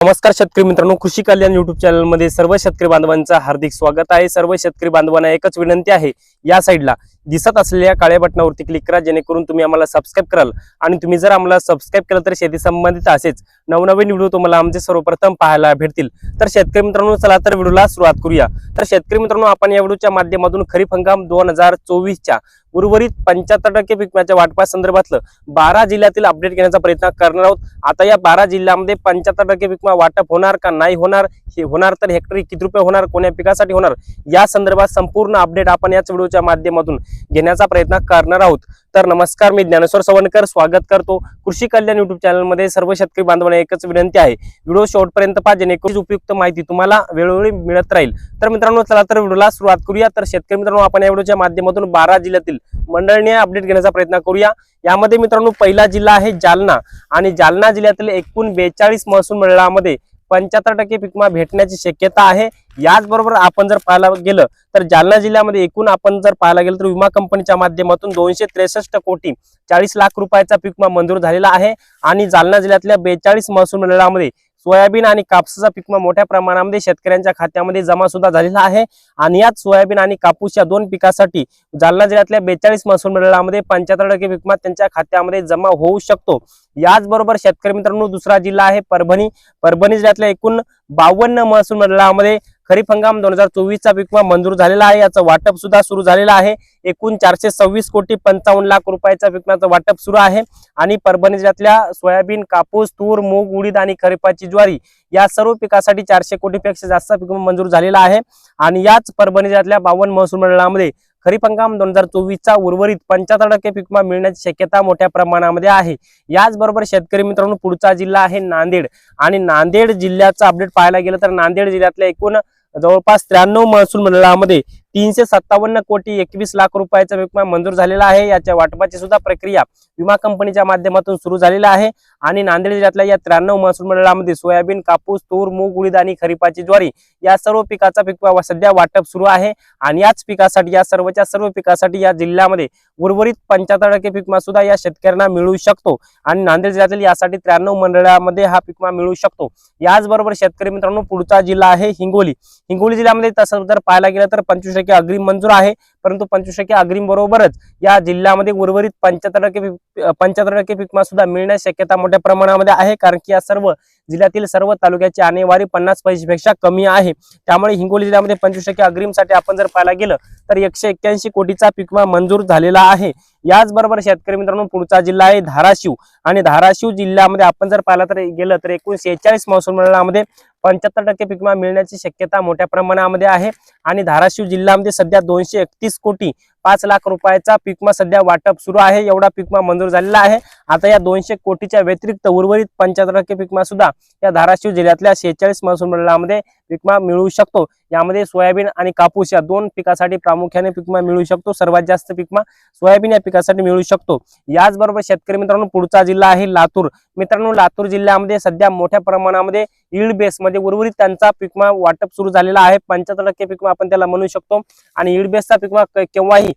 नमस्कार शेतकरी मित्रांनो कृषी कल्याण युट्यूब चॅनलमध्ये सर्व शेतकरी बांधवांचं हार्दिक स्वागत आहे. सर्व शेतकरी बांधवांना एकच विनंती आहे या साईडला दिसत असलेल्या काळ्या बटनावरती क्लिक करा जेणेकरून तुम्ही आम्हाला सबस्क्राईब कराल. आणि तुम्ही जर आम्हाला सबस्क्राईब केलं तर शेती संबंधित असेच नवनवीन व्हिडिओ तुम्हाला आमचे सर्वप्रथम पाहायला भेटतील. तर शेतकरी मित्रांनो चला तर व्हिडिओला सुरुवात करूया. तर शेतकरी मित्रांनो आपण या व्हिडिओच्या माध्यमातून खरीप हंगाम दोन हजार चोवीसच्या उर्वरित पंच्याहत्तर टक्के पीक विम्याच्या वाटपा संदर्भातलं बारा जिल्ह्यातील अपडेट घेण्याचा प्रयत्न करणार आहोत. आता या बारा जिल्ह्यामध्ये पंच्याहत्तर टक्के पीक विमा वाटप होणार का नाही होणार? हे होणार तर हेक्टरी किती रुपये होणार? कोण्या पिकासाठी होणार? या संदर्भात संपूर्ण अपडेट आपण याच व्हिडिओच्या माध्यमातून घेण्याचा प्रयत्न करणार आहोत. तर नमस्कार मी ज्ञानेश्वर सवणकर स्वागत करतो कृषी कल्याण युट्यूब चॅनलमध्ये सर्व शेतकरी बांधवांना एकच विनंती आहे. व्हिडिओ शेवटपर्यंत पहा जेणेकरून उपयुक्त माहिती तुम्हाला वेळोवेळी मिळत राहील. तर मित्रांनो चला तर व्हिडिओला सुरुवात करूया. तर शेतकरी मित्रांनो आपण या व्हिडिओच्या माध्यमातून बारा जिल्ह्यातील मंडळीय अपडेट घेण्याचा प्रयत्न करूया. यामध्ये मित्रांनो पहिला जिल्हा आहे जालना. आणि जालना जिल्ह्यातील एकूण बेचाळीस महसूल मंडळामध्ये पंच्याहत्तर टक्के पिकमा भेटण्याची शक्यता आहे. याचबरोबर आपण जर पाहायला गेलं तर जालना जिल्ह्यामध्ये एकूण आपण जर पाहायला गेलं तर विमा कंपनीच्या माध्यमातून दोनशे त्रेसष्ट कोटी चाळीस लाख रुपयाचा पीक विमा मंजूर झालेला आहे. आणि जालना जिल्ह्यातल्या बेचाळीस महसूल मंडळामध्ये सोयाबीन आणि कापसाचा पीक मोठ्या प्रमाणामध्ये शेतकऱ्यांच्या खात्यामध्ये जमा सुद्धा झालेला आहे. आणि याच सोयाबीन आणि कापूस या दोन पिकासाठी जालना जिल्ह्यातल्या बेचाळीस महसूल मंडळामध्ये पंच्याहत्तर टक्के पीक त्यांच्या खात्यामध्ये जमा होऊ शकतो. याचबरोबर शेतकरी मित्रांनो दुसरा जिल्हा आहे परभणी. परभणी जिल्ह्यातल्या एकूण बावन्न महसूल मंडळामध्ये खरीप हंगाम दोन हजार चोवीसचा पीक विमा मंजूर झालेला आहे. याचं वाटप सुद्धा सुरू झालेलं आहे. एकूण चारशे सव्वीस कोटी पंचावन्न लाख रुपयाचा पीक विम्याचं वाटप सुरू आहे. आणि परभणी जिल्ह्यातल्या सोयाबीन कापूस तूर मूग उडीद आणि खरीपाची ज्वारी या सर्व पिकासाठी चारशे कोटीपेक्षा जास्त पीक विमा मंजूर झालेला आहे. आणि याच परभणी जिल्ह्यातल्या बावन्न महसूल मंडळामध्ये खरीप हंगाम दोन हजार चोवीसचा उर्वरित पंच्याहत्तर टक्के पिकमा मिळण्याची शक्यता मोठ्या प्रमाणामध्ये आहे. याचबरोबर शेतकरी मित्रांनो पुढचा जिल्हा आहे नांदेड. आणि नांदेड जिल्ह्याचा अपडेट पाहायला गेलं तर नांदेड जिल्ह्यातल्या एकूण जवळपास त्र्याण्णव महसूल मंडळामध्ये तीनशे सत्तावन्न कोटी एकवीस लाख रुपयाचा विमा मंजूर झालेला आहे. याच्या वाटपाची सुद्धा प्रक्रिया विमा कंपनीच्या माध्यमातून सुरू झालेला आहे. आणि नांदेड जिल्ह्यातल्या या त्र्याण्णव महसूल मंडळामध्ये सोयाबीन कापूस तूर मूग उडीद आणि खरीपाची ज्वारी या सर्व पिकाचा पीक सध्या वाटप सुरू आहे. आणि याच पिकासाठी या सर्वच्या सर्व पिकासाठी या जिल्ह्यामध्ये उर्वरित पंच्याहत्तर टक्के पिकमा सुद्धा या शेतकऱ्यांना मिळू शकतो. आणि नांदेड जिल्ह्यातील यासाठी त्र्याण्णव मंडळामध्ये हा पिकमा विमा मिळू शकतो. याचबरोबर शेतकरी मित्रांनो पुढचा जिल्हा आहे हिंगोली. हिंगोली जिल्ह्यामध्ये तसं जर पाहायला गेलं तर पंचवीस टक्के अग्रिम मंजूर आहे परंतु पंचवीस टक्के अग्रिम बरोबरच या जिल्ह्यामध्ये उर्वरित पंच्याहत्तर टक्के पंच्याहत्तर टक्के पीकमा सुद्धा मिळण्याची शक्यता मोठ्या प्रमाणामध्ये आहे कारण की या सर्व जिल्ह्यातील सर्व तालुक्याची आणेवारी पन्नास पैशेपेक्षा कमी आहे. त्यामुळे हिंगोली जिल्ह्यामध्ये पंचवीस टक्के अग्रिमसाठी आपण जर पाहायला गेलं तर एकशे एक्क्याऐंशी कोटीचा पीक मंजूर झालेला आहे. याचबरोबर शेतकरी मित्रांनो पुढचा जिल्हा आहे धाराशिव. आणि धाराशिव जिल्ह्यामध्ये आपण जर पाहिलं तर गेलं तर एकूण शेहेचाळीस महसूल मंडळामध्ये पंच्याहत्तर टक्के पिकमा विमा मिळण्याची शक्यता मोठ्या प्रमाणामध्ये आहे. आणि धाराशिव जिल्ह्यामध्ये सध्या दोनशे एकतीस कोटी पाच लाख रुपयाचा पिकमा सध्या वाटप सुरू आहे. एवढा पिकमा मंजूर झालेला आहे. आता या दोनशे कोटीच्या व्यतिरिक्त उर्वरित पंच्याहत्तर टक्के पिकमा सुद्धा या धाराशिव जिल्ह्यातल्या शेहेचाळीस महसूल मंडळामध्ये पिकमा मिळू शकतो. यामध्ये सोयाबीन आणि कापूस या दोन पिकासाठी प्रामुख्याने पिकमा मिळू शकतो. सर्वात जास्त पिकमा सोयाबीन या पिकासाठी मिळू शकतो. याचबरोबर शेतकरी मित्रांनो पुढचा जिल्हा आहे लातूर. मित्रांनो लातूर जिल्ह्यामध्ये सध्या मोठ्या प्रमाणामध्ये इल्ड बेसमध्ये उर्वरित त्यांचा पिकमा वाटप सुरू झालेला आहे. पंच्याहत्तर टक्के पिकमा आपण त्याला म्हणू शकतो. आणि इल्ड बेसचा केव्हाही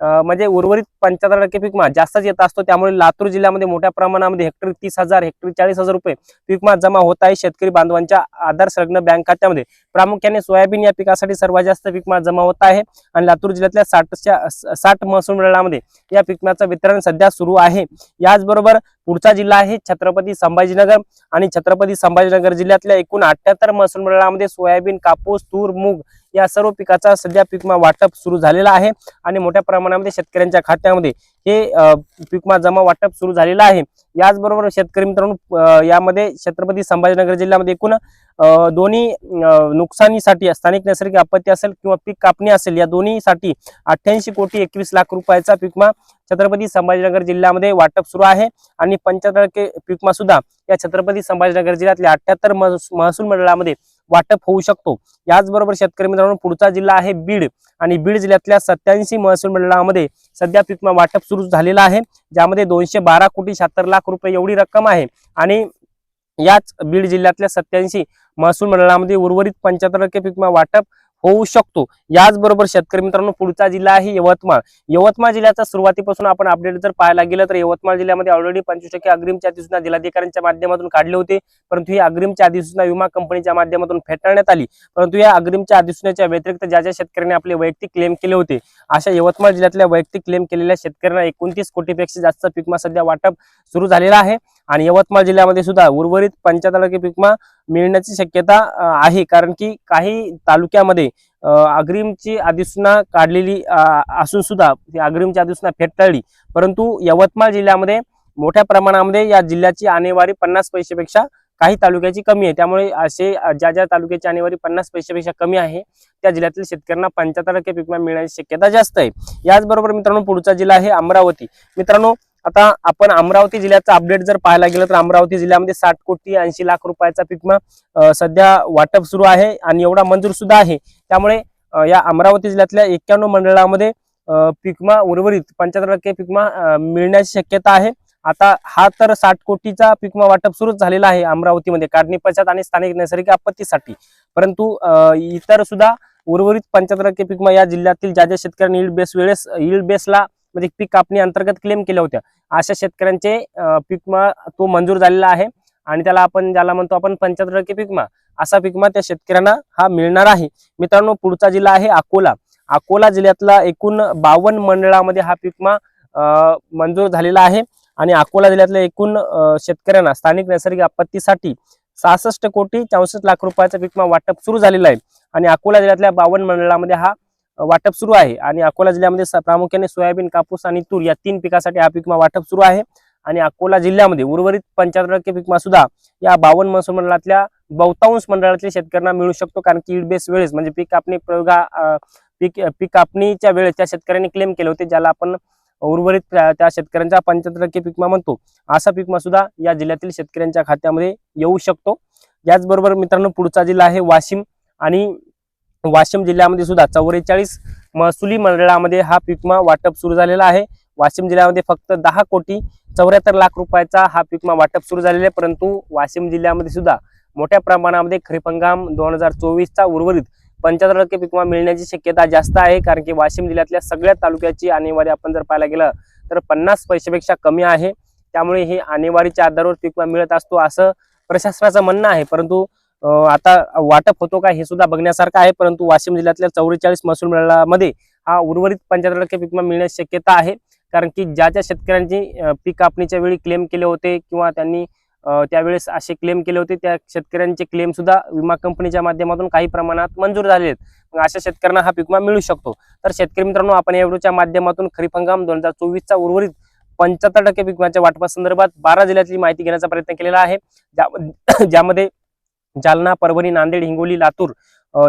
म्हणजे उर्वरित पंच्याहत्तर टक्के पीक विमा जास्तच येत असतो. त्यामुळे लातूर जिल्ह्यामध्ये मोठ्या प्रमाणामध्ये हेक्टरी तीस हजार हेक्टरी चाळीस हजार रुपये पीक विमा जमा होत आहे शेतकरी बांधवांच्या आधार संलग्न बँक खात्यामध्ये. प्रामुख्याने सोयाबीन या पिकासाठी सर्वात जास्त पीक विमा जमा होत आहे आणि लातूर जिल्ह्यातल्या साठच्या साठ महसूल मंडळामध्ये या पीक विम्याचं वितरण सध्या सुरू आहे. याचबरोबर पुढचा जिल्हा आहे छत्रपती संभाजीनगर आणि छत्रपती संभाजीनगर जिल्ह्यातल्या एकूण अठ्याहत्तर महसूल मंडळामध्ये सोयाबीन कापूस तूर मूग या सर्व पिकाचा सध्या पीक विमा वाटप सुरू झालेला आहे आणि मोठ्या प्रमाणामध्ये शेतकऱ्यांच्या खात्यामध्ये हे पीकमा जमा वाटप सुरू झालेलं आहे. याचबरोबर शेतकरी मित्रांनो यामध्ये छत्रपती संभाजीनगर जिल्ह्यामध्ये एकूण दोन्ही नुकसानीसाठी स्थानिक नैसर्गिक आपत्ती असेल किंवा पीक कापणी असेल या दोन्हीसाठी अठ्ठ्याऐंशी कोटी एकवीस लाख रुपयाचा पीकमा छत्रपती संभाजीनगर जिल्ह्यामध्ये वाटप सुरू आहे. आणि पंच्याहत्तर टक्के सुद्धा या छत्रपती संभाजीनगर जिल्ह्यातल्या अठ्याहत्तर महसूल मंडळामध्ये वाटप होऊ शकतो. याचबरोबर शेतकरी मित्रांनो पुढचा जिल्हा आहे बीड. आणि बीड जिल्ह्यातल्या सत्याऐंशी महसूल मंडळामध्ये सध्या पीक वाटप सुरू झालेलं आहे ज्यामध्ये दोनशे बारा कोटी शहात्तर लाख रुपये एवढी रक्कम आहे. आणि याच बीड जिल्ह्यातल्या सत्याऐंशी महसूल मंडळामध्ये उर्वरित पंच्याहत्तर टक्के पीक विमा वाटप होऊ शकतो. याचबरोबर शेतकरी मित्रांनो पुढचा जिल्हा आहे यवतमाळ. यवतमाळ जिल्ह्याचा सुरुवातीपासून आपण अपडेट जर पाहायला गेलं तर यवतमाळ जिल्ह्यामध्ये ऑलरेडी पंचवीस टक्के अग्रिमची अधिसूचना जिल्हाधिकाऱ्यांच्या माध्यमातून काढले होते. परंतु ही अग्रिमची अधिसूचना विमा कंपनीच्या माध्यमातून फेटाळण्यात आली. परंतु या अग्रिमच्या अधिसूचनेच्या व्यतिरिक्त ज्या ज्या शेतकऱ्यांनी आपले वैयक्तिक क्लेम केले होते अशा यवतमाळ जिल्ह्यातल्या वैयक्तिक क्लेम केलेल्या शेतकऱ्यांना एकोणतीस कोटीपेक्षा जास्त पिकमा सध्या वाटप सुरू झालेला आहे. आणि यवतमाळ जिल्ह्यामध्ये सुद्धा उर्वरित पंच्याहत्तर पिकमा मिळण्याची शक्यता आहे. कारण की काही तालुक्यामध्ये अग्रिमची अधिसूचना काढलेली असून सुद्धा ती अग्रिमची अधिसूचना फेटाळली. परंतु यवतमाळ जिल्ह्यामध्ये मोठ्या प्रमाणामध्ये या जिल्ह्याची आणेवारी पन्नास पैशापेक्षा काही तालुक्याची कमी आहे. त्यामुळे असे ज्या ज्या तालुक्याची आणेवारी पन्नास पैशापेक्षा कमी आहे त्या जिल्ह्यातील शेतकऱ्यांना पंच्याहत्तर टक्के पिकमा मिळण्याची शक्यता जास्त आहे. याचबरोबर मित्रांनो पुढचा जिल्हा आहे अमरावती. मित्रांनो आता आपण अमरावती जिल्ह्याचा अपडेट जर पाहायला गेलं तर अमरावती जिल्ह्यामध्ये साठ कोटी ऐंशी लाख रुपयाचा पिकमा सध्या वाटप सुरू आहे आणि एवढा मंजूर सुद्धा आहे. त्यामुळे या अमरावती जिल्ह्यातल्या एक्क्याण्णव मंडळामध्ये पिकमा उर्वरित पंच्याहत्तर टक्के पिकमा मिळण्याची शक्यता आहे. आता हा तर साठ कोटीचा पिकमा वाटप सुरूच झालेला आहे अमरावतीमध्ये काढणी पश्चात आणि स्थानिक नैसर्गिक आपत्तीसाठी. परंतु इतर सुद्धा उर्वरित पंच्याहत्तर टक्के पिकमा या जिल्ह्यातील ज्या ज्या शेतकऱ्यांनी इल्ड बेस वेळेस इल्ड बेसला म्हणजे पीक कापणी अंतर्गत क्लेम केल्या होत्या. अशा शेतकऱ्यांचे पीकमा तो मंजूर झालेला आहे आणि त्याला आपण ज्याला म्हणतो आपण पंच्याहत्तर टक्के पिकमा असा पीकमा त्या शेतकऱ्यांना हा मिळणार आहे. मित्रांनो पुढचा जिल्हा आहे अकोला. अकोला जिल्ह्यातला एकूण बावन्न मंडळामध्ये हा पीकमा मंजूर झालेला आहे आणि अकोला जिल्ह्यातल्या एकूण शेतकऱ्यांना स्थानिक नैसर्गिक आपत्तीसाठी सहासष्ट कोटी चौसष्ट लाख रुपयाचा पीकमा वाटप सुरू झालेला आहे. आणि अकोला जिल्ह्यातल्या बावन्न मंडळामध्ये हा वाटप सुरू आहे. आणि अकोला जिल्ह्यामध्ये प्रामुख्याने सोयाबीन कापूस आणि तूर या तीन पिकासाठी हा पिकमा वाटप सुरू आहे. आणि अकोला जिल्ह्यामध्ये उर्वरित पंच्याहत्तर टक्के पिकमा सुद्धा या बावन्न महसूल मंडळातल्या बहुतांश मंडळातल्या शेतकऱ्यांना मिळू शकतो. कारण की इल्ड बेस वेळेस म्हणजे पीक कापणी प्रयोगा पीक पीक कापणीच्या वेळेस त्या शेतकऱ्यांनी क्लेम केले होते ज्याला आपण उर्वरित त्या त्या शेतकऱ्यांचा पंच्याहत्तर टक्के पिकमा म्हणतो. असा पिकमा सुद्धा या जिल्ह्यातील शेतकऱ्यांच्या खात्यामध्ये येऊ शकतो. याचबरोबर मित्रांनो पुढचा जिल्हा आहे वाशिम. आणि वाशिम जिल्ह्यामध्ये सुद्धा चौवेचाळीस महसुली मंडळामध्ये हा पिकमा वाटप सुरू झालेला आहे. वाशिम जिल्ह्यामध्ये फक्त दहा कोटी चौऱ्याहत्तर लाख रुपयाचा हा पिकमा वाटप सुरू झालेला आहे. परंतु वाशिम जिल्ह्यामध्ये सुद्धा मोठ्या प्रमाणामध्ये खरीप हंगाम दोन हजार चोवीसचा उर्वरित पंच्याहत्तर टक्के पिकमा मिळण्याची शक्यता जास्त आहे. कारण की वाशिम जिल्ह्यातल्या सगळ्या तालुक्याची आणेवारी आपण जर पाहायला गेलं तर पन्नास पैशापेक्षा कमी आहे. त्यामुळे हे आणेवारीच्या आधारावर पिकमा मिळत असतो असं प्रशासनाचं म्हणणं आहे. परंतु आता वाटप होतो का हे सुद्धा बघण्यासारखं आहे परंतु वाशिम जिल्ह्यातल्या चौवेचाळीस महसूल मंडळामध्ये हा उर्वरित पंच्याहत्तर टक्के पिकमा मिळण्याची शक्यता आहे. कारण की ज्या ज्या शेतकऱ्यांची पीक कापणीच्या वेळी क्लेम केले होते किंवा त्यांनी त्यावेळेस असे क्लेम केले होते त्या शेतकऱ्यांचे क्लेम सुद्धा विमा कंपनीच्या माध्यमातून काही प्रमाणात मंजूर झाले आहेत. मग अशा शेतकऱ्यांना हा पिकमा मिळू शकतो. तर शेतकरी मित्रांनो आपण या व्हिडिओच्या माध्यमातून खरीप हंगाम दोन हजार चोवीसचा उर्वरित पंच्याहत्तर टक्के पिकमाच्या वाटपासंदर्भात बारा जिल्ह्यातली माहिती घेण्याचा प्रयत्न केलेला आहे. ज्या- ज्यामध्ये जालना परभणी नांदेड हिंगोली लातूर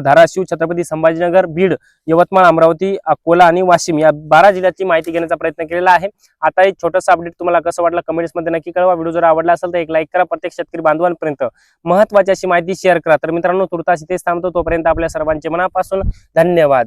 धाराशिव छत्रपती संभाजीनगर बीड यवतमाळ अमरावती अकोला आणि वाशिम या बारा जिल्ह्याची माहिती घेण्याचा प्रयत्न केलेला आहे. आता एक छोटंसं अपडेट तुम्हाला कसं वाटलं कमेंट्समध्ये नक्की कळवा. व्हिडिओ जर आवडला असेल तर एक लाईक करा. प्रत्येक शेतकरी बांधवांपर्यंत महत्वाची अशी माहिती शेअर करा. तर मित्रांनो तुर्तास इथेच थांबतो. तोपर्यंत आपल्या सर्वांचे मनापासून धन्यवाद.